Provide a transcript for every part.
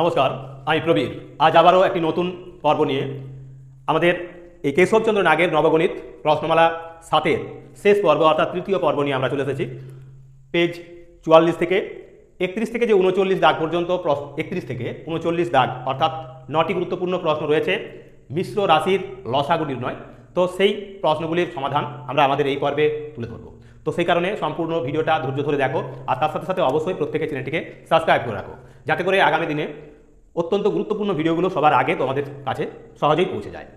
নমস্কার, আমি প্রবীর। আজ আবারও একটি নতুন পর্ব নিয়ে আমাদের এই কেশবচন্দ্র নাগের নবগণিত প্রশ্নমালা সাতের শেষ পর্ব, অর্থাৎ তৃতীয় পর্ব নিয়ে আমরা চলে এসেছি। পেজ চুয়াল্লিশ থেকে একত্রিশ থেকে যে উনচল্লিশ দাগ পর্যন্ত একত্রিশ থেকে উনচল্লিশ দাগ, অর্থাৎ নটি গুরুত্বপূর্ণ প্রশ্ন রয়েছে। মিশ্র রাশির লসাগু নির্ণয়। তো সেই প্রশ্নগুলির সমাধান আমরা আমাদের এই পর্বে তুলে ধরবো। তো সেই কারণে সম্পূর্ণ ভিডিওটা ধৈর্য ধরে দেখো, আর তার সাথে সাথে অবশ্যই প্রত্যেকের চ্যানেলটিকে সাবস্ক্রাইব করে রাখো, যাতে করে আগামী দিনে অত্যন্ত গুরুত্বপূর্ণ ভিডিওগুলো সবার আগে তোমাদের কাছে সহজেই পৌঁছে যায়।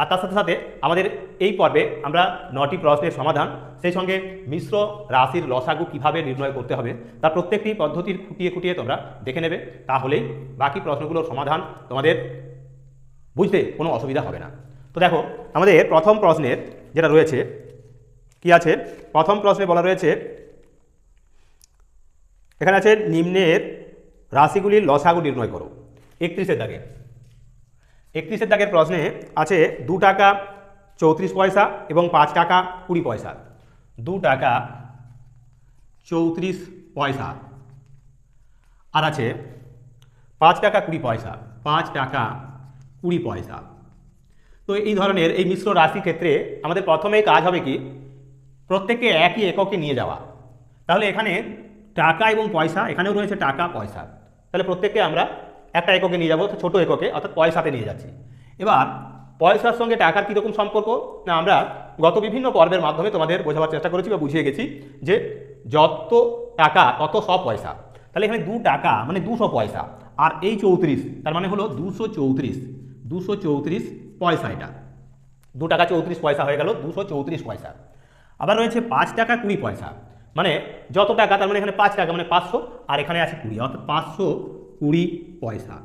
আর তার সাথে সাথে আমাদের এই পর্বে আমরা নটি প্রশ্নের সমাধান, সেই সঙ্গে মিশ্র রাশির লসাগু কীভাবে নির্ণয় করতে হবে, তার প্রত্যেকটি পদ্ধতির খুঁটিয়ে খুঁটিয়ে তোমরা দেখে নেবে, তাহলেই বাকি প্রশ্নগুলোর সমাধান তোমাদের বুঝতে কোনো অসুবিধা হবে না। তো দেখো, আমাদের প্রথম প্রশ্নের যেটা রয়েছে কি আছে? প্রথম প্রশ্নে বলা রয়েছে, এখানে আছে নিম্নের রাশিগুলির লসাগু নির্ণয় করো, একত্রিশের দাগে। একত্রিশের দাগের প্রশ্নে আছে দু টাকা চৌত্রিশ পয়সা এবং পাঁচ টাকা কুড়ি পয়সা। দু টাকা চৌত্রিশ পয়সা। আর আছে পাঁচ টাকা কুড়ি পয়সা, পাঁচ টাকা কুড়ি পয়সা। তো এই ধরনের এই মিশ্র রাশির ক্ষেত্রে আমাদের প্রথমেই কাজ হবে কি? প্রত্যেককে একই এককে নিয়ে যাওয়া। তাহলে এখানে টাকা এবং পয়সা, এখানেও রয়েছে টাকা, পয়সা। তাহলে প্রত্যেককে আমরা একটা এককে নিয়ে যাব, ছোট এককে, অর্থাৎ পয়সাতে নিয়ে যাচ্ছি। এবার, পয়সার সঙ্গে টাকার কীরকম সম্পর্ক? না, আমরা গত বিভিন্ন পর্বের মাধ্যমে তোমাদের বোঝাবার চেষ্টা করেছি বা বুঝিয়ে গেছি যে যত টাকা, তত সব পয়সা। তাহলে এখানে দু টাকা মানে দুশো পয়সা। আর এই চৌত্রিশ, তার মানে হলো দুশো চৌত্রিশ দুশো চৌত্রিশ পয়সা এটা। দু টাকা চৌত্রিশ পয়সা হয়ে গেল, দুশো চৌত্রিশ পয়সা। আবার রয়েছে পাঁচ টাকা কুড়ি পয়সা। মানে যত টাকা, তার মানে এখানে পাঁচ টাকা মানে পাঁচশো, আর এখানে আছে কুড়ি, অর্থাৎ পাঁচশো কুড়ি পয়সা।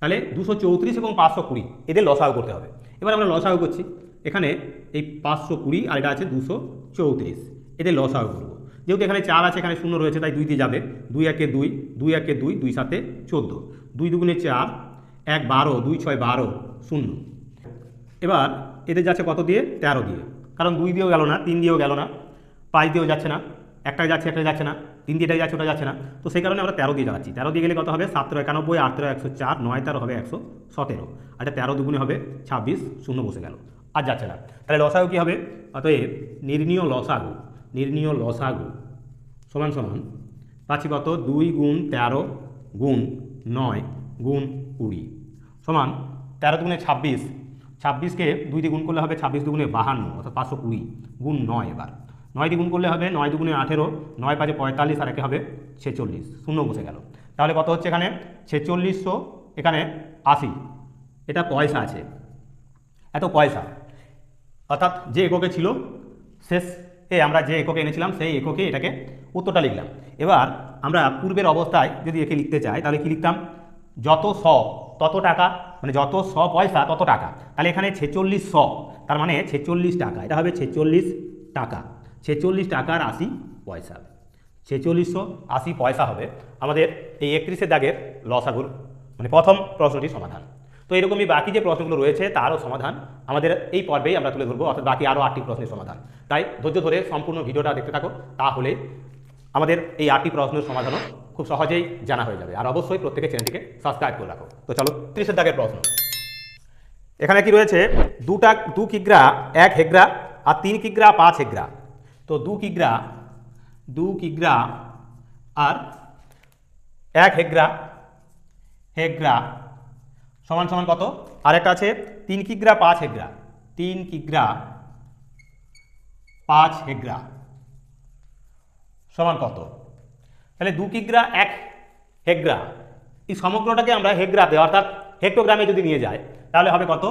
তাহলে দুশো চৌত্রিশ এবং পাঁচশো কুড়ি, এদের লসাও করতে হবে। এবার আমরা লসাগু করছি। এখানে এই পাঁচশো কুড়ি আর এটা আছে দুশো চৌত্রিশ, এদের লসাগু করব। যেহেতু এখানে চার আছে, এখানে শূন্য রয়েছে, তাই দুই দিয়ে যাবে। দুই একে দুই দুই একে দুই দুই সাথে চোদ্দ। দুই দুগুণে চার, এক বারো, দুই ছয় বারো, শূন্য। এবার এদের যাচ্ছে কত দিয়ে? তেরো দিয়ে। কারণ দুই দিয়েও গেল না, তিন দিয়েও গেল না, পাঁচ দিয়েও যাচ্ছে না একটা যাচ্ছে একটা যাচ্ছে না, তিন দিয়ে যাচ্ছে ওটা যাচ্ছে না। তো সেই কারণে আমরা তেরো দিয়ে যাচ্ছি তেরো দিয়ে গেলে কত হবে? সতেরো একানব্বই, আট তেরো, একশো চার, নয় তেরো হবে একশো সতেরো। আর এটা তেরো দুগুণে হবে ছাব্বিশ, শূন্য বসে গেল। আর যাচ্ছে না। তাহলে লসাগু কী হবে? অতএব নির্ণীয় লসাগু নির্ণীয় লসাগু, সমান সমান পাচ্ছি কত? দুই গুণ তেরো গুণ নয় গুণ কুড়ি। সমান তেরো দুগুণে ছাব্বিশ ছাব্বিশকে দুই দিয়ে গুণ করলে হবে ছাব্বিশ দুগুণে বাহান্ন, অর্থাৎ পাঁচশো কুড়ি, গুণ নয় এবার। নয় দিয়ে গুণ করলে হবে নয় দুগুণে আঠেরো, নয় পাঁচে পঁয়তাল্লিশ, আর একে হবে ছেচল্লিশ, শূন্য বসে গেল। তাহলে কত হচ্ছে এখানে? ছেচল্লিশশো, এখানে আশি। এটা পয়সা আছে। এত পয়সা। অর্থাৎ যে এককে ছিল, শেষ এ আমরা যে এককে এনেছিলাম, সেই এককে এটাকে উত্তরটা লিখলাম। এবার আমরা পূর্বের অবস্থায় যদি একে লিখতে চাই, তাহলে কী লিখতাম? যত শ, তত টাকা মানে যত শ পয়সা, তত টাকা। তাহলে এখানে ছেচল্লিশ শ, তার মানে ছেচল্লিশ টাকা। এটা হবে ছেচল্লিশ টাকা। ছেচল্লিশ টাকার আশি পয়সা। ছেচল্লিশশো আশি পয়সা হবে আমাদের এই একত্রিশের দাগের লসাগুর মানে প্রথম প্রশ্নটির সমাধান। তো এরকমই বাকি যে প্রশ্নগুলো রয়েছে, তারও সমাধান আমাদের এই পর্বেই আমরা তুলে ধরবো, অর্থাৎ বাকি আরও আটটি প্রশ্নের সমাধান। তাই ধৈর্য ধরে সম্পূর্ণ ভিডিওটা দেখতে থাকো, তাহলে আমাদের এই আটটি প্রশ্নের সমাধানও খুব সহজেই জানা হয়ে যাবে। আর অবশ্যই প্রত্যেকের চ্যানেলটিকে সাবস্ক্রাইব করে রাখো। তো চলো, ত্রিশের দাগের প্রশ্ন। এখানে কি রয়েছে? দুটা, দু কিগ্রা, এক হেগ্রা, আর তিন কিগ্রা, পাঁচ হেগ্রা। তো দু কিগ্রা দু কিগ্রা, আর এক হেগ্রা হেগ্রা, সমান সমান কত? আর একটা আছে, তিন কিগ্রা, পাঁচ হেগ্রা। তিন কিগ্রা, পাঁচ হেগ্রা। সমান কত? তাহলে দু কিগ্রা, এক হেগ্রা। এই সমগ্রটাকে আমরা হেগ্রাতে, অর্থাৎ হেক্টোগ্রামে যদি নিয়ে যাই তাহলে হবে কত?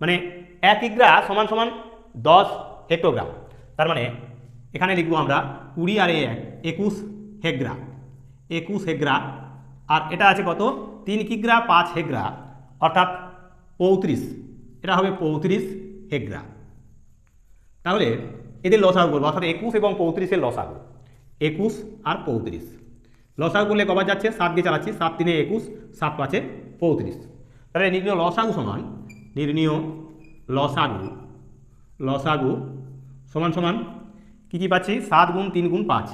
মানে এক ইগ্রা সমান সমান দশ হেক্টোগ্রাম। তার মানে এখানে লিখব আমরা কুড়ি আর এক, একুশ হেগ্রা। একুশ হেগ্রা, আর এটা আছে কত? তিন কিগ্রা, পাঁচ হেগ্রা, অর্থাৎ পঁয়ত্রিশ। এটা হবে পঁয়ত্রিশ হেগ্রা। তাহলে এদের লসাগু করব, অর্থাৎ একুশ এবং পঁয়ত্রিশের লসাগু। একুশ আর পঁয়ত্রিশ। লসাগু করলে কবার যাচ্ছে? সাত দিয়ে চালাচ্ছি। সাত তিনে একুশ, সাত পাঁচে পঁয়ত্রিশ। তাহলে নির্ণীয় লসাগু সমান? নির্ণীয় লসাগু লসাগু সমান সমান কী কী পাচ্ছি? সাত গুণ তিন গুণ পাঁচ।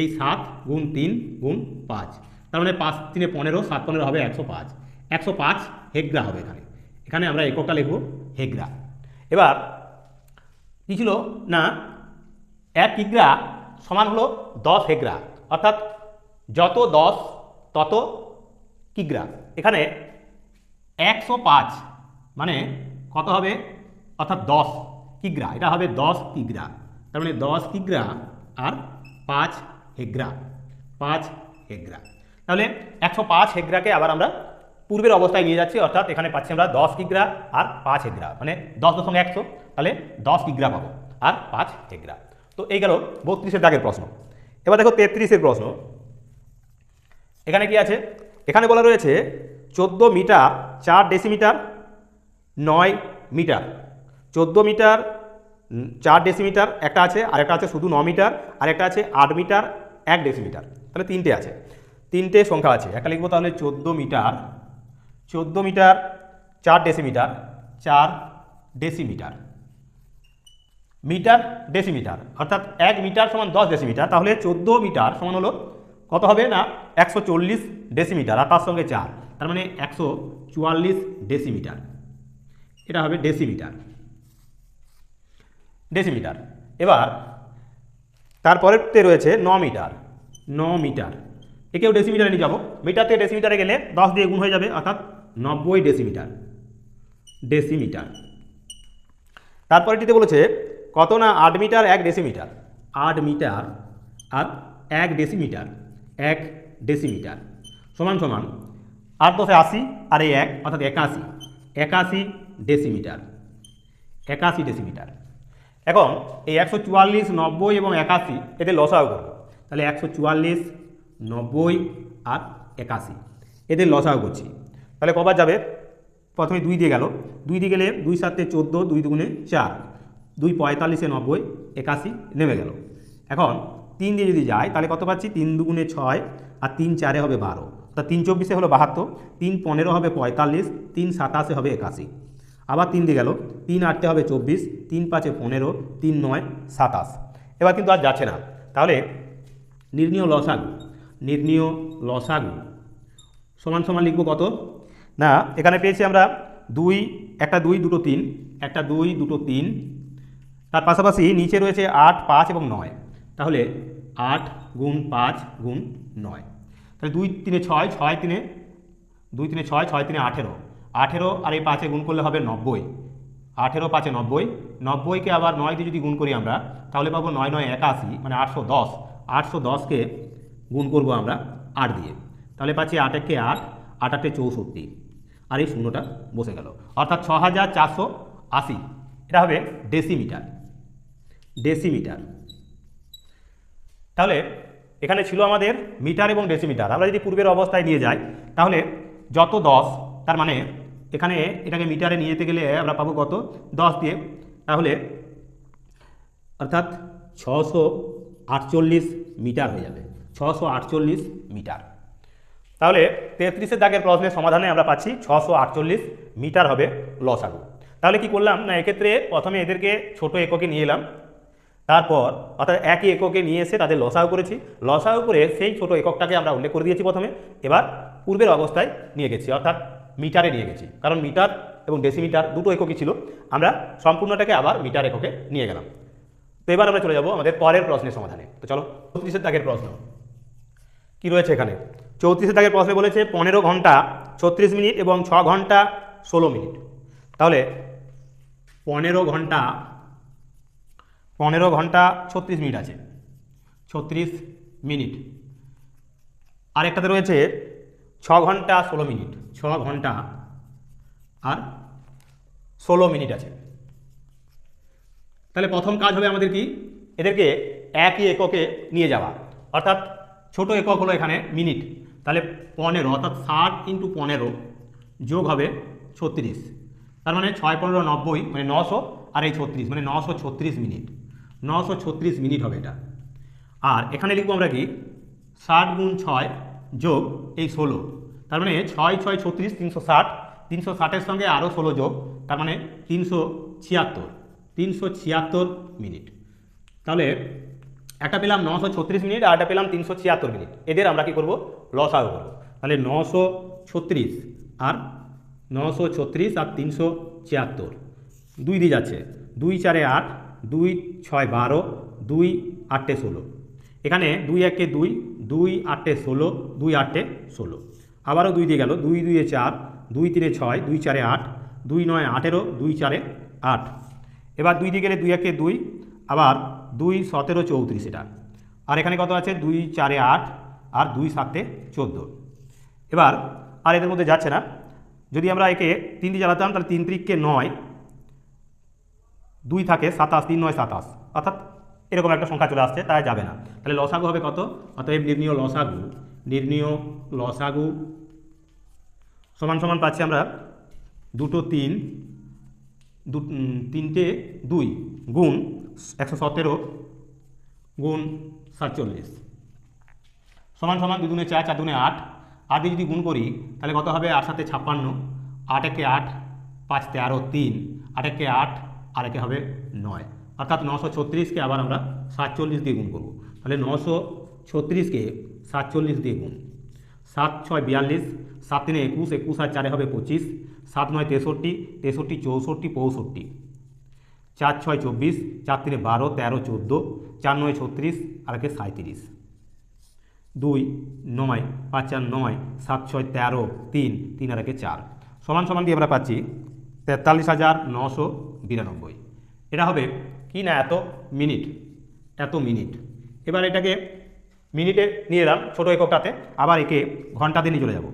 এই সাত গুণ তিন গুণ পাঁচ। তার মানে পাঁচ তিনে পনেরো, সাত পনেরো হবে একশো পাঁচ। একশো পাঁচ হেগ্রা হবে এখানে। এখানে আমরা এককটা লিখব হেগ্রা এবার কী ছিল? না, এক কিগ্রা সমান হলো দশ হেগ্রা অর্থাৎ যত দশ, তত কিগ্রা। এখানে একশো পাঁচ মানে কত হবে? অর্থাৎ দশ কিগ্রা। এটা হবে দশ কিগ্রা। তার মানে দশ কিগ্রা আর পাঁচ হেগ্রা। পাঁচ হেগ্রা। তাহলে একশো পাঁচ হেগ্রাকে আবার আমরা পূর্বের অবস্থায় নিয়ে যাচ্ছি, অর্থাৎ এখানে পাচ্ছি আমরা দশ কিগ্রা আর পাঁচ হেগ্রা। মানে দশ দশমিক একশো, তাহলে দশ কিগ্রা পাবো আর পাঁচ হেগ্রা। তো এই গেল বত্রিশের দাগের প্রশ্ন। এবার দেখো তেত্রিশের প্রশ্ন। এখানে কি আছে? এখানে বলা রয়েছে চোদ্দ মিটার চার ডেসিমিটার নয় মিটার। চোদ্দ মিটার চার ডেসিমিটার একটা আছে, আরেকটা আছে শুধু ন মিটার, আরেকটা আছে আট মিটার, এক ডেসিমিটার তাহলে তিনটে আছে। তিনটে সংখ্যা আছে। একটা লিখব তাহলে চোদ্দ মিটার চোদ্দ মিটার, চার ডেসিমিটার চার ডেসিমিটার মিটার ডেসিমিটার অর্থাৎ এক মিটার সমান দশ ডেসিমিটার তাহলে চোদ্দ মিটার সমান হলো কত হবে না? একশো চল্লিশ ডেসিমিটার আর তার সঙ্গে চার। তার মানে একশো চুয়াল্লিশ ডেসিমিটার। এটা হবে ডেসিমিটার। ডেসিমিটার। এবার তারপরেতে রয়েছে ন মিটার ন মিটার একেও ডেসিমিটারে নিয়ে যাব। মিটার থেকে ডেসিমিটারে গেলে দশ দিয়ে গুণ হয়ে যাবে, অর্থাৎ নব্বই ডেসিমিটার। ডেসিমিটার। তারপরেটিতে বলেছে, কত না আট মিটার এক ডেসিমিটার? আট মিটার আর এক ডেসিমিটার। এক ডেসিমিটার সমান সমান আট দশে আশি আর এই এক অর্থাৎ একাশি। একাশি ডেসিমিটার একাশি ডেসিমিটার এখন এই একশো চুয়াল্লিশ, নব্বই এবং একাশি এদের লসাও করব। তাহলে একশো চুয়াল্লিশ, নব্বই আর একাশি এদের লসাও করছি। তাহলে কবার যাবে? প্রথমে দুই দিয়ে গেল। দুই দিয়ে গেলে দুই সাতে চোদ্দ, দুই দুগুণে চার। দুই পঁয়তাল্লিশে নব্বই, একাশি নেমে গেল। এখন তিন দিয়ে যদি যায়, তাহলে কত পাচ্ছি? তিন দুগুণে ছয় আর তিন চারে হবে বারো। অর্থাৎ তিন চব্বিশে হলো বাহাত্তর, তিন পনেরো হবে পঁয়তাল্লিশ, তিন সাতাশে হবে একাশি। আবার তিন দিয়ে গেল, তিন আটটে হবে চব্বিশ, তিন পাঁচে পনেরো, তিন নয় সাতাশ। এবার কিন্তু আর যাচ্ছে না। তাহলে নির্ণীয় লসাগু নির্ণীয় লসাগু সমান সমান লিখব কত? না, এখানে পেয়েছি আমরা দুই, একটা দুই, দুটো তিন, একটা দুই, দুটো তিন। তার পাশাপাশি নিচে রয়েছে আট, পাঁচ এবং নয়। তাহলে আট গুণ পাঁচ গুণ নয়। তাহলে দুই তিনে ছয় ছয় তিনে, দুই তিনে ছয় ছয় তিনে আঠেরো। আঠেরো আর এই পাঁচে গুণ করলে হবে নব্বই। আঠেরো পাঁচে নব্বই, নব্বইকে আবার নয় দিয়ে যদি গুণ করি আমরা, তাহলে পাবো নয় নয়, একাশি মানে আটশো দশ। আটশো দশকে গুণ করব আমরা আট দিয়ে। তাহলে পাচ্ছি আট একে আট আট আটে চৌষট্টি। আর এই শূন্যটা বসে গেল। অর্থাৎ ছ হাজার চারশো আশি। এটা হবে ডেসিমিটার। ডেসিমিটার। তাহলে এখানে ছিল আমাদের মিটার এবং ডেসিমিটার। আমরা যদি পূর্বের অবস্থায় নিয়ে যাই, তাহলে যত দশ, তার মানে এখানে এটাকে মিটারে নিয়ে যেতে গেলে আমরা পাবো কত? দশ দিয়ে। তাহলে অর্থাৎ ছশো আটচল্লিশ মিটার হয়ে যাবে। ছশো আটচল্লিশ মিটার। তাহলে তেত্রিশের দাগের প্রশ্নের সমাধানে আমরা পাচ্ছি ছশো আটচল্লিশ মিটার হবে লস লসাগু। তাহলে কি করলাম? না, এক্ষেত্রে প্রথমে এদেরকে ছোট এককে নিয়ে এলাম। তারপর অর্থাৎ একই এককে নিয়ে এসে তাদের লসাগু করেছি। লসাগু করে সেই ছোট এককটাকে আমরা উল্লেখ করে দিয়েছি প্রথমে। এবার পূর্বের অবস্থায় নিয়ে গেছি, অর্থাৎ মিটারে নিয়ে গেছি। কারণ মিটার এবং ডেসিমিটার দুটো এককই ছিল। আমরা সম্পূর্ণটাকে আবার মিটার এককে নিয়ে গেলাম। তো এবার আমরা চলে যাব আমাদের পরের প্রশ্নের সমাধানে। তো চলো, চৌত্রিশের দাগের প্রশ্ন। কি রয়েছে এখানে? চৌত্রিশের দাগের প্রশ্নে বলেছে, পনেরো ঘণ্টা ছত্রিশ মিনিট এবং ছ ঘণ্টা ষোলো মিনিট। তাহলে পনেরো ঘণ্টা পনেরো ঘণ্টা ছত্রিশ মিনিট আছে। ছত্রিশ মিনিট। আরেকটাতে রয়েছে ছ ঘণ্টা ষোলো মিনিট। ছ ঘণ্টা আর ষোলো মিনিট আছে। তাহলে প্রথম কাজ হবে আমাদের কি? এদেরকে একই এককে নিয়ে যাওয়া। অর্থাৎ ছোট একক হলো এখানে মিনিট। তাহলে পনেরো অর্থাৎ ষাট ইন্টু পনেরো যোগ হবে ছত্রিশ। তার মানে ছয় পনেরো নব্বই মানে নশো, আর এই ছত্রিশ মানে নশো ছত্রিশ মিনিট। নশো ছত্রিশ মিনিট হবে এটা। আর এখানে লিখব আমরা কি? ষাট গুণ ছয় যোগ এই ষোলো। তার মানে ছয় ছয় ছত্রিশ তিনশো ষাট। তিনশো ষাটের সঙ্গে আরও ষোলো যোগ, তার মানে তিনশো ছিয়াত্তর। তিনশো ছিয়াত্তর মিনিট। তাহলে একটা পেলাম নশো ছত্রিশ মিনিট আর একটা পেলাম তিনশো ছিয়াত্তর মিনিট। এদের আমরা কি করব? লসাগু করব। তাহলে নশো ছত্রিশ আর নশো ছত্রিশ আর তিনশো ছিয়াত্তর। দুই দিয়ে যাচ্ছে। দুই চারে আট দুই ছয় বারো, দুই আটটে ষোলো। এখানে দুই একে দুই দুই আটটে ষোলো, দুই আটটে ষোলো। আবারও দুই দিয়ে গেল, দুই দুইয়ে চার, দুই তিনে ছয়, দুই চারে আট, দুই নয় আঠেরো, দুই চারে আট। এবার দুই দিয়ে গেলে দুই একে দুই, আবার দুই সতেরো চৌত্রিশ এটা। আর এখানে কত আছে? দুই চারে আট আর দুই সাতে চোদ্দ। এবার আর এদের মধ্যে যাচ্ছে না। যদি আমরা একে তিন দিয়ে জ্বালাতাম, তাহলে তিন ত্রিককে নয় দুই থাকে সাতাশ, তিন নয়, সাতাশ। অর্থাৎ এরকম একটা সংখ্যা চলে আসছে, তাই যাবে না। তাহলে লসাগু হবে কত? অতএব নির্ণীয় লসাগু নির্ণীয় লসাগু সমান সমান পাচ্ছি আমরা দুটো তিন, দু তিনটে দুই, গুণ একশো সতেরো, গুণ সাতচল্লিশ। সমান সমান দুই দুনে চার চার দুনে আট। আট যদি গুণ করি, তাহলে কত হবে? আট সাথে ছাপ্পান্ন, আট একে আট, পাঁচ তেরো, তিন। আট একে আট আর একে হবে নয়। অর্থাৎ নশো ছত্রিশকে আবার আমরা সাতচল্লিশ দিয়ে গুণ করব। তাহলে নশো ছত্রিশকে সাতচল্লিশ দিয়ে গুণ। সাত ছয় বিয়াল্লিশ, সাত তিনে একুশ একুশ আর চারে হবে পঁচিশ, সাত নয় তেষট্টি তেষট্টি চৌষট্টি, পঁয়ষট্টি। চার ছয় চব্বিশ, চার তিনে বারো, তেরো চোদ্দ, চার নয় ছত্রিশ, আর একে সাঁত্রিশ দুই নয়, পাঁচ চার নয়, সাত ছয় তেরো, তিন তিন আর একে চার। সমান সমান দিয়ে আমরা পাচ্ছি তেতাল্লিশ হাজার নশো বিরানব্বই। এটা হবে কি না এত মিনিট? এত মিনিট। এবার এটাকে মিনিটে নিয়ে এলাম ছোটো এককটাতে, আবার একে ঘন্টাতে নিয়ে চলে যাব।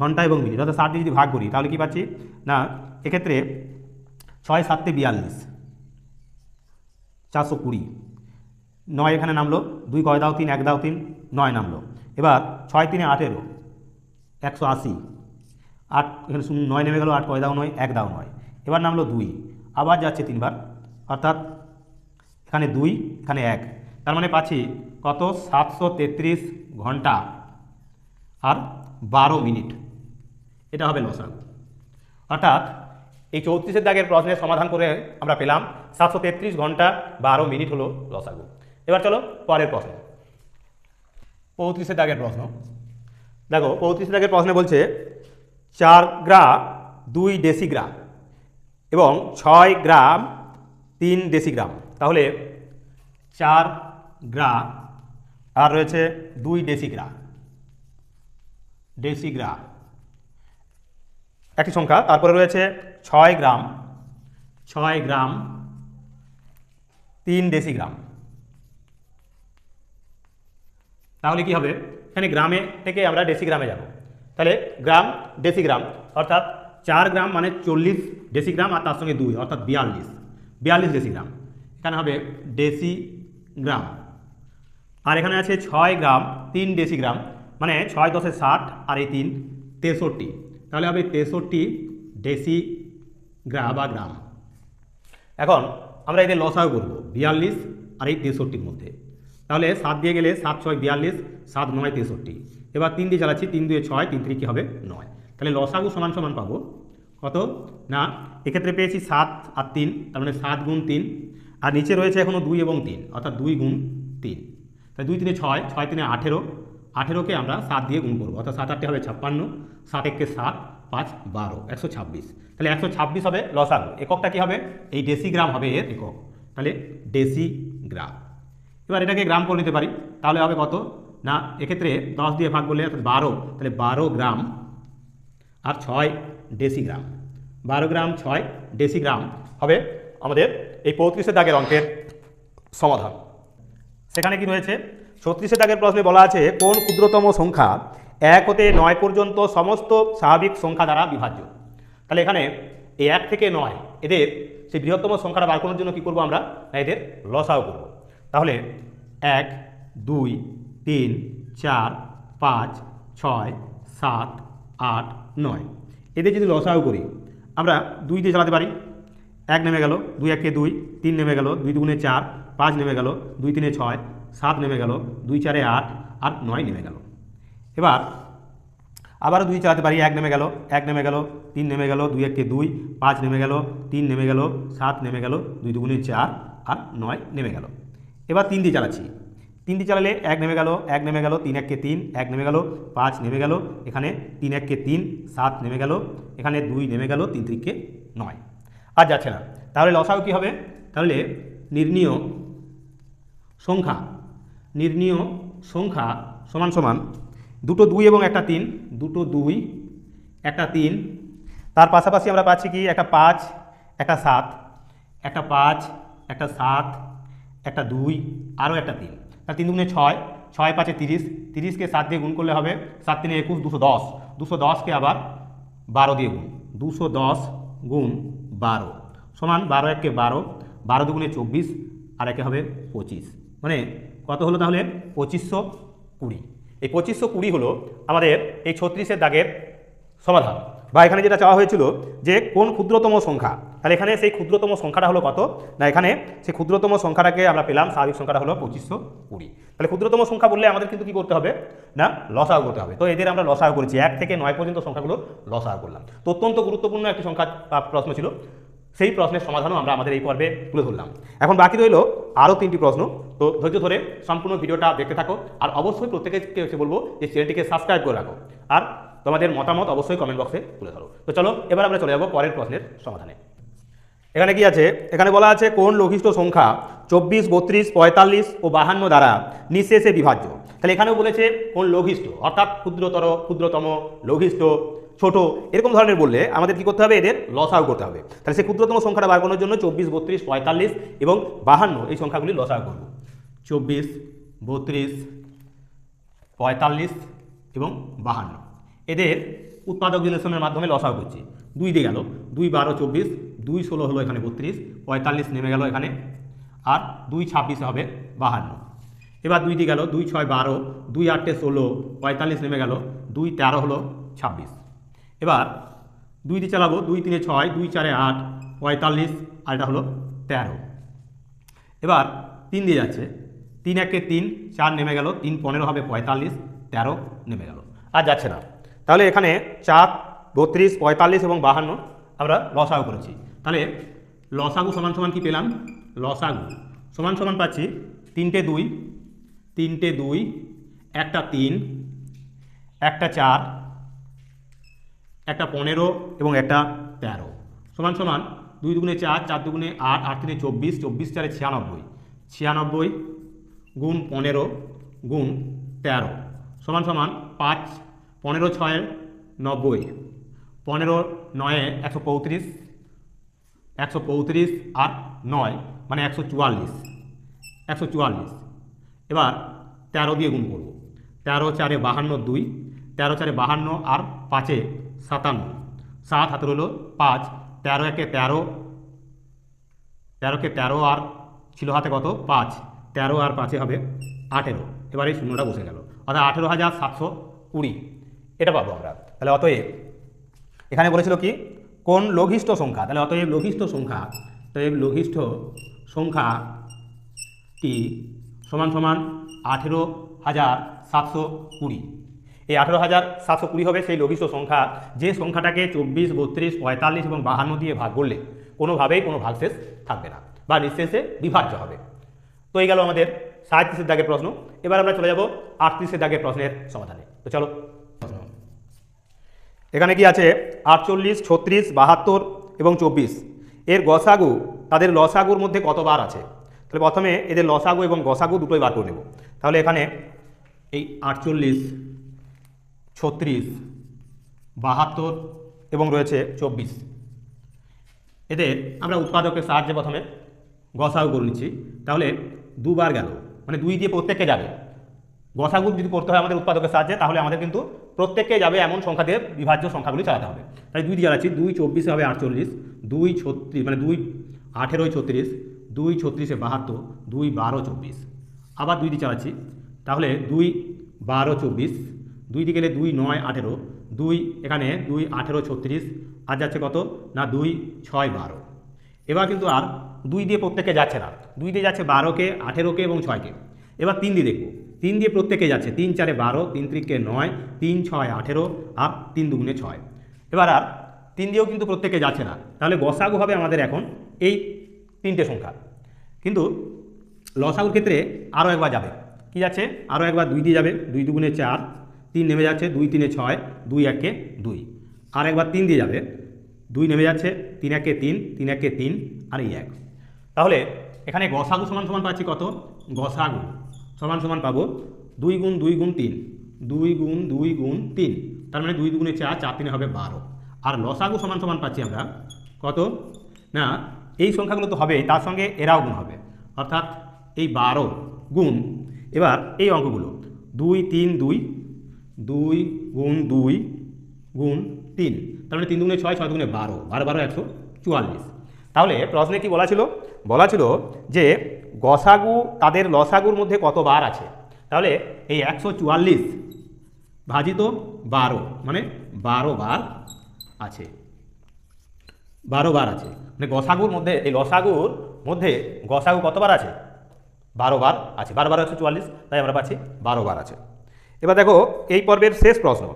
ঘণ্টা এবং মিনিট, অর্থাৎ দিয়ে যদি ভাগ করি, তাহলে কি পাচ্ছি? না, এক্ষেত্রে ছয় সাততে বিয়াল্লিশ, চারশো কুড়ি। নয় এখানে নামলো, দুই কয় দাও তিন, এক দাও তিন, নয় নামলো। এবার ছয় তিনে আঠেরো, একশো আশি, আট এখানে নয় নেমে গেল, আট কয় দাও নয়, এক দাও নয়। এবার নামলো দুই। আবার যাচ্ছে তিনবার। অর্থাৎ এখানে দুই, এখানে এক। তার মানে পাচ্ছি কত? সাতশো তেত্রিশ ঘণ্টা আর বারো মিনিট। এটা হবে লসাগু অর্থাৎ এই চৌত্রিশের দাগের প্রশ্নের সমাধান করে আমরা পেলাম সাতশো তেত্রিশ ঘণ্টা বারো মিনিট হলো লসাগু এবার চলো পরের প্রশ্ন। পঁয়ত্রিশের দাগের প্রশ্ন। দেখো, পঁয়ত্রিশের দাগের প্রশ্নে বলছে চার গ্রা দুই ডেসিগ্রাম এবং ছয় গ্রাম, তিন ডেসিগ্রাম। তাহলে চার গ্রাম, আর রয়েছে দুই ডেসিগ্রাম। ডেসিগ্রাম। একটি সংখ্যা, তারপরে রয়েছে ছয় গ্রাম ছয় গ্রাম, তিন ডেসিগ্রাম। তাহলে কি হবে? এখানে গ্রামে থেকে আমরা ডেসিগ্রামে যাব। তাহলে গ্রাম, ডেসিগ্রাম, অর্থাৎ চার গ্রাম মানে চল্লিশ ডেসিগ্রাম আর তার সঙ্গে দুই, অর্থাৎ বিয়াল্লিশ। বিয়াল্লিশ ডেসিগ্রাম। এখানে হবে ডেসিগ্রাম। আর এখানে আছে ছয় গ্রাম, তিন ডেসিগ্রাম মানে ছয় দশে ষাট আর এই তিন তেষট্টি। তাহলে হবে তেষট্টি ডেসি গ্রা বা গ্রাম। এখন আমরা এদের লসাও করব বিয়াল্লিশ আর এই তেষট্টির মধ্যে। তাহলে সাত দিয়ে গেলে সাত ছয় বিয়াল্লিশ, সাত নয় তেষট্টি। এবার তিন দিয়ে চালাচ্ছি, তিন দুয়ে ছয়, তিন তিরিকে হবে নয়। তাহলে লসাগু সমান সমান পাবো। কত? না, এক্ষেত্রে পেয়েছি সাত আর তিন, তার মানে সাত গুণ তিন। আর নিচে রয়েছে এখনও দুই এবং তিন, অর্থাৎ দুই গুণ তিন। তাহলে দুই তিনে ছয় ছয় তিনে আঠেরো। আঠেরোকে আমরা সাত দিয়ে গুণ করব, অর্থাৎ সাত আটটি হবে ছাপ্পান্ন, সাত এককে সাত, পাঁচ বারো, একশো ছাব্বিশ। তাহলে একশো ছাব্বিশ হবে লসাগু, এককটা কী হবে? এই ডেসিগ্রাম হবে এর একক। তাহলে ডেসিগ্রাম। এবার এটাকে গ্রাম করে নিতে পারি, তাহলে হবে কত? না, এক্ষেত্রে দশ দিয়ে ভাগ করলে অর্থাৎ বারো, তাহলে বারো গ্রাম আর ছয় ডেসিগ্রাম। বারো গ্রাম, ছয় ডেসিগ্রাম হবে আমাদের এই পঁয়ত্রিশের দাগের অঙ্কের সমাধান। সেখানে কি রয়েছে? ছত্রিশের দাগের প্রশ্নে বলা আছে, কোন ক্ষুদ্রতম সংখ্যা এক হতে নয় পর্যন্ত সমস্ত স্বাভাবিক সংখ্যা দ্বারা বিভাজ্য? তাহলে এখানে এই এক থেকে নয়, এদের সেই বৃহত্তম সংখ্যাটা বার করার জন্য কী করব আমরা? এদের লসাও করব। তাহলে এক, দুই, তিন, চার, পাঁচ, ছয়, সাত, আট নয় এদের যদি লসাও করি আমরা দুই দিয়ে চালাতে পারি এক নেমে গেল দুই একে দুই তিন নেমে গেল দুই দুগুণে চার পাঁচ নেমে গেল দুই তিনে ছয় সাত নেমে গেল দুই চারে আট আর নয় নেমে গেল এবার আবারও দুই চালাতে পারি এক নেমে গেল এক নেমে গেল তিন নেমে গেল দুই একে দুই পাঁচ নেমে গেল তিন নেমে গেল সাত নেমে গেল দুই দুগুণে চার আর নয় নেমে গেল এবার তিন দিয়ে চালাচ্ছি তিন দিয়ে চালালে এক নেমে গেল, এক নেমে গেল, তিন এককে তিন, এক নেমে গেল, পাঁচ নেমে গেল, এখানে তিন এককে তিন, সাত নেমে গেল, এখানে দুই নেমে গেল, তিন তিরিককে নয়। আর যাচ্ছে না। তাহলে লসাও কী হবে? তাহলে নির্ণীয় সংখ্যা নির্ণীয় সংখ্যা সমান সমান দুটো দুই এবং একটা তিন, দুটো দুই, একটা তিন। তার পাশাপাশি আমরা পাচ্ছি কি? একটা পাঁচ, একটা সাত, একটা পাঁচ, একটা সাত, একটা দুই, আরও একটা তিন। তার তিন দুগুণে ছয় ছয় পাঁচে তিরিশ, তিরিশকে সাত দিয়ে গুণ করলে হবে সাত তিনে একুশ, দুশো দশ। দুশো দশকে আবার বারো দিয়ে গুণ। দুশো দশ গুণ বারো। সমান বারো একে বারো বারো দুগুণে চব্বিশ, আর একে হবে পঁচিশ। মানে কত হলো তাহলে? পঁচিশশো কুড়ি। এই পঁচিশশো কুড়ি হলো আমাদের এই ছত্রিশের দাগের সমাধান। বা এখানে যেটা চাওয়া হয়েছিল যে কোন ক্ষুদ্রতম সংখ্যা তাহলে এখানে সেই ক্ষুদ্রতম সংখ্যাটা হলো কত? না, এখানে সেই ক্ষুদ্রতম সংখ্যাটাকে আমরা পেলাম, স্বাভাবিক সংখ্যাটা হলো পঁচিশশো কুড়ি। তাহলে ক্ষুদ্রতম সংখ্যা বললে আমাদের কিন্তু কি করতে হবে? না লসাও করতে হবে। তো এদের আমরা লসাও করেছি। এক থেকে নয় পর্যন্ত সংখ্যাগুলো লসাও করলাম। তো অত্যন্ত গুরুত্বপূর্ণ একটি সংখ্যা প্রশ্ন ছিল। সেই প্রশ্নের সমাধানও আমরা আমাদের এই পর্বে তুলে ধরলাম। এখন বাকি রইল আরও তিনটি প্রশ্ন। তো ধৈর্য ধরে সম্পূর্ণ ভিডিওটা দেখতে থাকো। আর অবশ্যই প্রত্যেকে এসে বলব যে চ্যানেলটিকে সাবস্ক্রাইব করে রাখো। আর তোমাদের মতামত অবশ্যই কমেন্ট বক্সে তুলে ধরো। তো চলো, এবার আমরা চলে যাব পরের প্রশ্নের সমাধানে। এখানে কি আছে? এখানে বলা আছে কোন লঘিষ্ঠ সংখ্যা চব্বিশ, বত্রিশ, পঁয়তাল্লিশ ও বাহান্ন দ্বারা নিঃশেষে বিভাজ্য। তাহলে এখানেও বলেছে কোন লঘিষ্ঠ, অর্থাৎ ক্ষুদ্রতর, ক্ষুদ্রতম, লঘিষ্ঠ, ছোট, এরকম ধরনের বললে আমাদের কি করতে হবে? এদের লসাও করতে হবে। তাহলে সেই ক্ষুদ্রতম সংখ্যাটা বার করানোর জন্য চব্বিশ, বত্রিশ, পঁয়তাল্লিশ এবং বাহান্ন এই সংখ্যাগুলি লসাও করব। চব্বিশ, বত্রিশ, পঁয়তাল্লিশ এবং বাহান্ন। এদের উৎপাদক রিলেশনের মাধ্যমে লসাও করছি। দুই দিয়ে গেল। দুই, বারো, চব্বিশ দুই ষোলো হলো এখানে বত্রিশ, পঁয়তাল্লিশ নেমে গেল এখানে, আর দুই ছাব্বিশে হবে বাহান্ন। এবার দুই দিয়ে গেল, দুই ছয় বারো, দুই আটটে ষোলো, পঁয়তাল্লিশ নেমে গেল, দুই তেরো হলো ছাব্বিশ। এবার দুই দিয়ে চালাবো, দুই তিনে ছয়, দুই চারে আট, পঁয়তাল্লিশ, আর এটা হলো তেরো। এবার তিন দিয়ে যাচ্ছে, তিন একে তিন, চার নেমে গেল, তিন পনেরো হবে পঁয়তাল্লিশ, তেরো নেমে গেল। আর যাচ্ছে না। তাহলে এখানে চার, বত্রিশ, পঁয়তাল্লিশ এবং বাহান্ন আমরা লসাগু করেছি। তাহলে লসাগু সমান সমান কি পেলাম? লসাগু সমান সমান পাচ্ছি তিনটে দুই তিনটে দুই, একটা তিন, একটা চার, একটা পনেরো এবং একটা তেরো। সমান সমান দুই দুগুণে চার চার দুগুণে আট আট তিনে চব্বিশ চব্বিশ চারে ছিয়ানব্বই। ছিয়ানব্বই গুণ পনেরো গুণ তেরো। সমান সমান পাঁচ, পনেরো ছয়ের নব্বই, পনেরো নয়ে একশো পঁয়ত্রিশ একশো পঁয়ত্রিশ আর নয় মানে একশো চুয়াল্লিশ। একশো চুয়াল্লিশ। এবার তেরো দিয়ে গুণ করব। তেরো চারে বাহান্ন, দুই। তেরো চারে বাহান্ন আর পাঁচে সাতান্ন। সাত হাতে রইল পাঁচ। তেরো একে তেরো। তেরোকে তেরো আর ছিল হাতে কত? পাঁচ। তেরো আর পাঁচে হবে আঠেরো। এবার এই শূন্যটা বসে গেল। অর্থাৎ আঠেরো হাজার সাতশো কুড়ি। এটা পাবো আমরা। তাহলে অতএব এখানে বলেছিল কি? কোন লঘিষ্ঠ সংখ্যা? তাহলে অতএব লঘিষ্ঠ সংখ্যা, অতএব লঘিষ্ঠ সংখ্যাটি সমান সমান আঠেরো হাজার সাতশো কুড়ি। এই আঠেরো হাজার সাতশো কুড়ি হবে সেই লঘিষ্ঠ সংখ্যা। যে সংখ্যাটাকে চব্বিশ, বত্রিশ, পঁয়তাল্লিশ এবং বাহান্ন দিয়ে ভাগ করলে কোনোভাবেই কোনো ভাগশেষ থাকবে না বা নিঃশেষে বিভাজ্য হবে। তো এই গেল আমাদের সাঁত্রিশের দাগের প্রশ্ন। এবার আমরা চলে যাব আটত্রিশের দাগের প্রশ্নের সমাধানে। তো চলো। এখানে কি আছে? আটচল্লিশ, ছত্রিশ, বাহাত্তর এবং চব্বিশ। এর গসাগু, তাদের লসাগুর মধ্যে কতবার আছে? তাহলে প্রথমে এদের লসাগু এবং গসাগু দুটোই বার করে নেব। তাহলে এখানে এই আটচল্লিশ, ছত্রিশ, বাহাত্তর এবং রয়েছে চব্বিশ। এদের আমরা উৎপাদকের সাহায্যে প্রথমে গসাগু করে নিচ্ছি। তাহলে দুবার গেল। মানে দুই দিয়ে প্রত্যেককে যাবে। গসাগু যদি করতে হয় আমাদের উৎপাদকের সাহায্যে, তাহলে আমাদের কিন্তু প্রত্যেককে যাবে এমন সংখ্যা দিয়ে বিভাজ্য সংখ্যাগুলি চালাতে হবে। তাই দুই দিয়ে চালাচ্ছি দুই চব্বিশে হবে আটচল্লিশ, দুই ছত্রিশ মানে দুই আঠেরোই ছত্রিশ, দুই ছত্রিশে বাহাত্তর, দুই বারো চব্বিশ। আবার দুই দিয়ে চালাচ্ছি, তাহলে দুই বারো চব্বিশ, দুই দিকে গেলে দুই নয় আঠেরো, দুই এখানে দুই আঠেরো ছত্রিশ, আর যাচ্ছে কত? না, দুই ছয় বারো। এবার কিন্তু আর দুই দিয়ে প্রত্যেকে যাচ্ছে না। দুই দিয়ে যাচ্ছে বারোকে, আঠেরোকে এবং ছয়কে। এবার তিন দিয়ে দেখব। তিন দিয়ে প্রত্যেকে যাচ্ছে, তিন চারে বারো, তিন ত্রিকে নয়, তিন ছয় আঠেরো আর তিন দুগুণে ছয়। এবার আর তিন দিয়েও কিন্তু প্রত্যেকে যাচ্ছে না। তাহলে গসাগু হবে আমাদের এখন এই তিনটে সংখ্যা। কিন্তু লসাগুর ক্ষেত্রে আরও একবার যাবে। কি যাচ্ছে? আরও একবার দুই দিয়ে যাবে, দুই দুগুণে চার, তিন নেমে যাচ্ছে, দুই তিনে ছয়, দুই একে দুই। আর একবার তিন দিয়ে যাবে, দুই নেমে যাচ্ছে, তিন একে তিন তিন একে তিন, আর এই এক। তাহলে এখানে গসাগু সমান সমান পাচ্ছি কত? গসাগু। সমান সমান পাবো দুই গুণ দুই গুণ তিন। দুই গুণ দুই গুণ তিন। তার মানে দুই দুগুণে চার চার তিনে হবে বারো। আর লসাগু সমান সমান পাচ্ছি আমরা কত? না, এই সংখ্যাগুলো তো হবেই তার সঙ্গে এরাও গুণ হবে। অর্থাৎ এই বারো গুণ, এবার এই অঙ্কগুলো। দুই তিন দুই দুই গুণ দুই গুণ তিন। তার মানে তিন দুগুণে ছয় ছয় দুগুণে বারো। বারো বারো, একশো চুয়াল্লিশ। তাহলে প্রশ্নে কি বলা ছিল? বলা ছিল যে গসাগু, তাদের লসাগুর মধ্যে কত বার আছে? তাহলে এই একশো চুয়াল্লিশ ভাজিত বারো মানে বারো বার আছে। বারো বার আছে। মানে গসাগুর মধ্যে, এই লসাগুর মধ্যে গসাগু কতবার আছে? বারো বার আছে। বারো বার একশো চুয়াল্লিশ, তাই আমরা পাচ্ছি বারো বার আছে। এবার দেখো, এই পর্বের শেষ প্রশ্ন,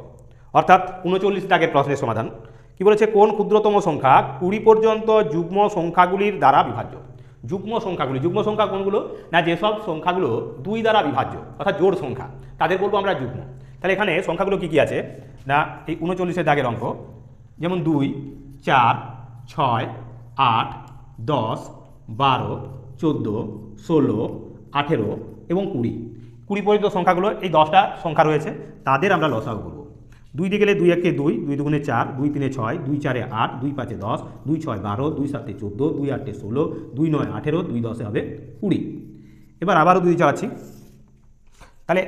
অর্থাৎ উনচল্লিশ দাগের প্রশ্নের সমাধান। কি বলেছে? কোন ক্ষুদ্রতম সংখ্যা কুড়ি পর্যন্ত যুগ্ম সংখ্যাগুলির দ্বারা বিভাজ্য? যুগ্ম সংখ্যাগুলি, যুগ্ম সংখ্যা কোনগুলো? না যেসব সংখ্যাগুলো দুই দ্বারা বিভাজ্য, অর্থাৎ জোড় সংখ্যা, তাদের বলব আমরা যুগ্ম। তাহলে এখানে সংখ্যাগুলো কি কি আছে? না, এই উনচল্লিশের দাগের অঙ্ক, যেমন দুই, চার, ছয়, আট, দশ, বারো, চোদ্দ, ষোলো, আঠেরো এবং কুড়ি। কুড়ি পর্যন্ত সংখ্যাগুলো, এই দশটা সংখ্যা রয়েছে, তাদের আমরা লসাগু করব। দুই দিয়ে গেলে দুই একে দুই দুই দুগুণে চার, দুই তিনে ছয়, দুই চারে আট, দুই পাঁচে দশ, দুই ছয় বারো, দুই সাতে চোদ্দ, দুই আটে ষোলো, দুই নয় আঠেরো, দুই দশে হবে কুড়ি। এবার আবারও দুই চালাচ্ছি তাহলে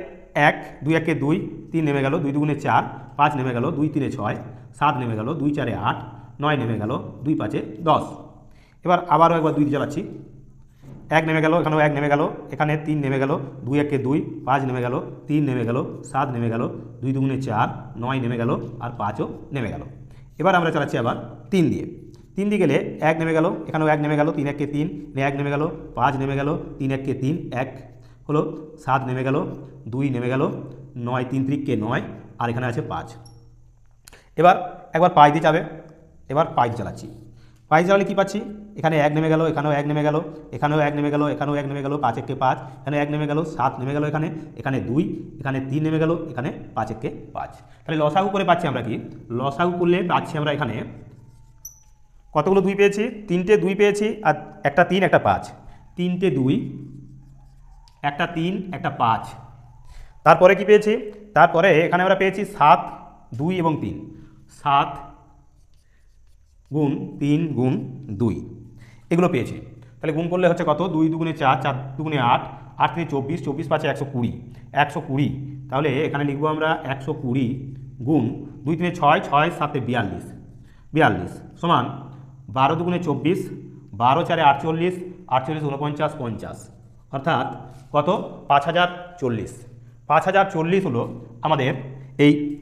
এক, দুই একে দুই, তিন নেমে গেল, দুই দুগুণে চার, পাঁচ নেমে গেল, দুই তিনে ছয়, সাত নেমে গেল, দুই চারে আট, নয় নেমে গেল, দুই পাঁচে দশ। এবার আবারও একবার দুই চালাচ্ছি এক নেমে গেল এখানেও এক নেমে গেল এখানে তিন নেমে গেল দুই একে দুই পাঁচ নেমে গেল তিন নেমে গেল সাত নেমে গেল দুই দুগুণে চার নয় নেমে গেল আর পাঁচও নেমে গেল এবার আমরা চালাচ্ছি আবার তিন দিয়ে তিন দিয়ে গেলে এক নেমে গেল এখানেও এক নেমে গেল তিন এককে তিন এক নেমে গেল পাঁচ নেমে গেল তিন এককে তিন এক হলো সাত নেমে গেল দুই নেমে গেল নয় তিন ত্রিককে নয় আর এখানে আছে পাঁচ এবার একবার পাঁচ দিয়ে যাবে এবার পাঁচ চালাচ্ছি পাঁচ চালালে কী পাচ্ছি? এখানে এক নেমে গেল, এখানেও এক নেমে গেল, এখানেও এক নেমে গেল, এখানেও এক নেমে গেল, পাঁচ একে পাঁচ এখানে এক নেমে গেল, সাত নেমে গেল এখানে এখানে দুই, এখানে তিন নেমে গেল, এখানে পাঁচ একে পাঁচ। তাহলে লসাগু করে পাচ্ছি আমরা কি? লসাগু করলে পাচ্ছি আমরা এখানে কতগুলো দুই পেয়েছি? তিনটে দুই পেয়েছি, আর একটা তিন, একটা পাঁচ। তিনটে দুই, একটা তিন, একটা পাঁচ। তারপরে কি পেয়েছি? তারপরে এখানে আমরা পেয়েছি সাত, দুই এবং তিন। সাত গুণ তিন গুণ দুই। এগুলো পেয়েছি। তাহলে গুণ করলে হচ্ছে কত? দুই দুগুণে চার চার দুগুণে আট আট থেকে চব্বিশ চব্বিশ পাঁচে একশো কুড়ি। একশো কুড়ি। তাহলে এখানে লিখব আমরা একশো কুড়ি গুণ দুই তিনে ছয় ছয় সাতে বিয়াল্লিশ। বিয়াল্লিশ সমান বারো দুগুণে চব্বিশ, বারো চারে আটচল্লিশ আটচল্লিশ উনপঞ্চাশ পঞ্চাশ। অর্থাৎ কত? পাঁচ হাজার চল্লিশ। পাঁচ হাজার চল্লিশ হলো আমাদের এই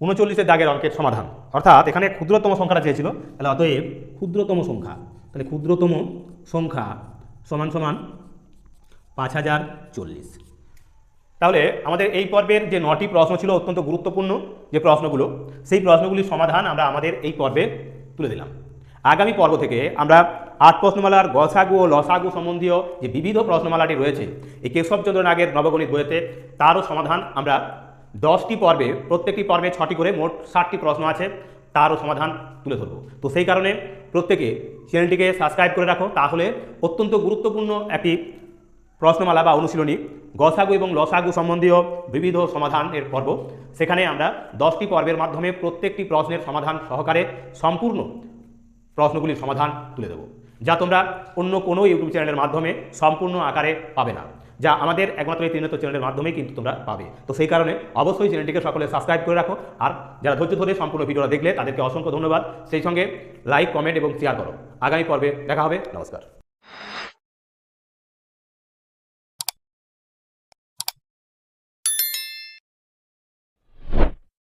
উনচল্লিশের দাগের অঙ্কের সমাধান। অর্থাৎ এখানে ক্ষুদ্রতম সংখ্যাটা চেয়েছিল, তাহলে অতএব ক্ষুদ্রতম সংখ্যা, তাহলে ক্ষুদ্রতম সংখ্যা সমান সমান পাঁচ হাজার চল্লিশ। তাহলে আমাদের এই পর্বের যে নটি প্রশ্ন ছিল অত্যন্ত গুরুত্বপূর্ণ যে প্রশ্নগুলো, সেই প্রশ্নগুলির সমাধান আমরা আমাদের এই পর্বে তুলে দিলাম। আগামী পর্ব থেকে আমরা আট প্রশ্নমালার গসাগু ও লসাগু সম্বন্ধীয় যে বিবিধ প্রশ্নমালাটি রয়েছে, এই কেশবচন্দ্র নাগের নবগণিত বইতে তারও সমাধান আমরা দশটি পর্বে, প্রত্যেকটি পর্বে ছটি করে মোট ষাটটি প্রশ্ন আছে, তারও সমাধান তুলে ধরবো। তো সেই কারণে প্রত্যেকে চ্যানেলটিকে সাবস্ক্রাইব করে রাখো, তাহলে অত্যন্ত গুরুত্বপূর্ণ একটি প্রশ্নমালা বা অনুশীলনী গসাগু এবং লসাগু সম্বন্ধীয় বিবিধ সমাধানের পর্ব। সেখানে আমরা দশটি পর্বের মাধ্যমে প্রত্যেকটি প্রশ্নের সমাধান সহকারে সম্পূর্ণ প্রশ্নগুলির সমাধান তুলে দেবো, যা তোমরা অন্য কোনো ইউটিউব চ্যানেলের মাধ্যমে সম্পূর্ণ আকারে পাবে না। যা আমাদের একমাত্র এই তিনত্ব চ্যানেলের মাধ্যমেই কিন্তু তোমরা পাবে। তো সেই কারণে অবশ্যই চ্যানেলটিকে সকলে সাবস্ক্রাইব করে রাখো আর যারা ধৈর্য ধরে সম্পূর্ণ ভিডিওটা দেখলে তাদেরকে অসংখ্য ধন্যবাদ। সেই সঙ্গে লাইক কমেন্ট এবং শেয়ার করো। আগামী পর্বে দেখা হবে। নমস্কার।